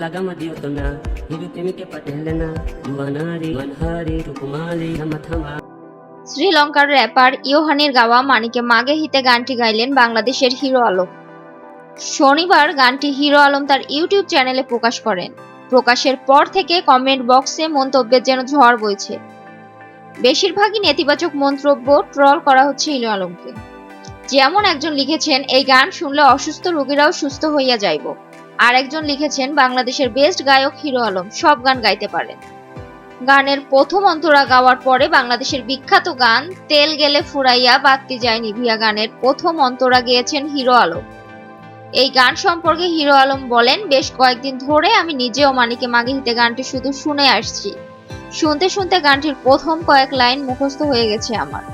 madiotona hirutemike patelena yuanari wanhari tukumali hamathama শ্রীলঙ্কার rapper ইয়োহানির গাওয়া মানিকে মাগে হিতে গানটি গাইলেন বাংলাদেশের হিরো আলম শনিবার গানটি হিরো আলম তার ইউটিউব চ্যানেলে প্রকাশ করেন। প্রকাশের পর থেকে কমেন্ট বক্সে মন্তব্যের যেন ঝড় বইছে। বেশিরভাগই নেতিবাচক মন্তব্য ট্রল করা হচ্ছে হিরো আলমকে যেমন একজন লিখেছেন, এই গান শুনলে অসুস্থ রোগীরাও সুস্থ হইয়া যাইব। আর একজন লিখেছেন, বাংলাদেশের বেস্ট গায়ক হিরো আলম, সব গান গাইতে পারেন। গানের প্রথম অন্তরা গাওয়ার পরে বাংলাদেশের বিখ্যাত গান, তেল গেলে ফুরাইয়া বাত্তি যায় নিভিয়া গানের প্রথম অন্তরা গেয়েছেন হিরো আলম। এই গান সম্পর্কে হিরো আলম বলেন, বেশ কয়েকদিন ধরে আমি নিজেও মানিকে মাগে হিতে গানটি শুধু শুনে আসছি। শুনতে শুনতে গানটির প্রথম কয়েক লাইন মুখস্থ হয়ে গেছে আমার।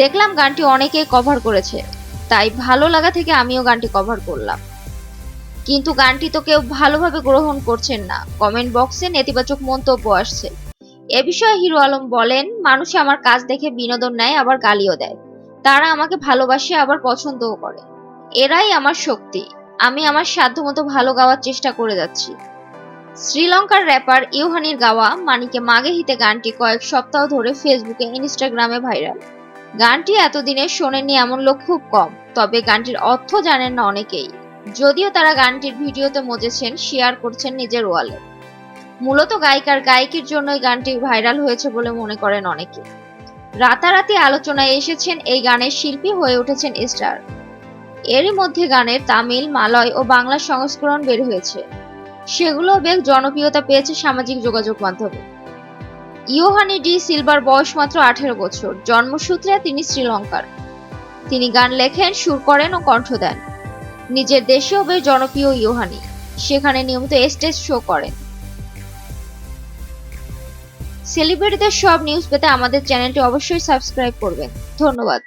দেখলাম গানটি অনেকেই কভার করেছে, তাই ভালো লাগা থেকে আমিও গানটি কভার করলাম। কিন্তু গানটি তো কেউ ভালোভাবে গ্রহণ করছেন না। কমেন্ট বক্সে নেতিবাচক মন্তব্য আসছে। এ বিষয়ে হিরো আলম বলেন, মানুষ আমার কাজ দেখে বিনোদন নেয়, আবার গালিও দেয়। তারা আমাকে ভালোবাসে, আবার পছন্দও করে। এরাই আমার শক্তি। আমি আমার সাধ্যমতো ভালো গাওয়ার চেষ্টা করে যাচ্ছি। শ্রীলঙ্কার র্যাপার ইউহানির গাওয়া মানিকে মাগে হিতে গানটি কয়েক সপ্তাহ ধরে ফেসবুকে, ইনস্টাগ্রামে ভাইরাল। গানটি এতদিনে শোনেননি এমন লোক খুব কম, তবে গানটির অর্থ জানেন না অনেকেই। যদিও তারা গানটির ভিডিওতে মজেছেন, শেয়ার করছেন নিজের ওয়ালে। মূলত গায়িকার গায়িকির জন্য এই গানটি ভাইরাল হয়েছে বলে মনে করেন অনেকে। রাতারাতি আলোচনায় এসেছেন এই গানের শিল্পী হয়ে উঠেছেন স্টার। এরই মধ্যে গানের তামিল, মালয় ও বাংলা সংস্করণ বের হয়েছে। সেগুলো বেশ জনপ্রিয়তা পেয়েছে সামাজিক যোগাযোগ মাধ্যমে। ইয়োহানি ডি সিলভার বয়স মাত্র আঠেরো বছর, জন্মসূত্রে তিনি শ্রীলঙ্কার। তিনি গান লেখেন, সুর করেন ও কণ্ঠ দেন। নিজের দেশেও বেশ জনপ্রিয় ইউহানি। সেখানে নিয়মিত স্টেজ শো করেন সেলিব্রিটিদের সব নিউজ পেতে আমাদের চ্যানেলটি অবশ্যই সাবস্ক্রাইব করবেন। ধন্যবাদ.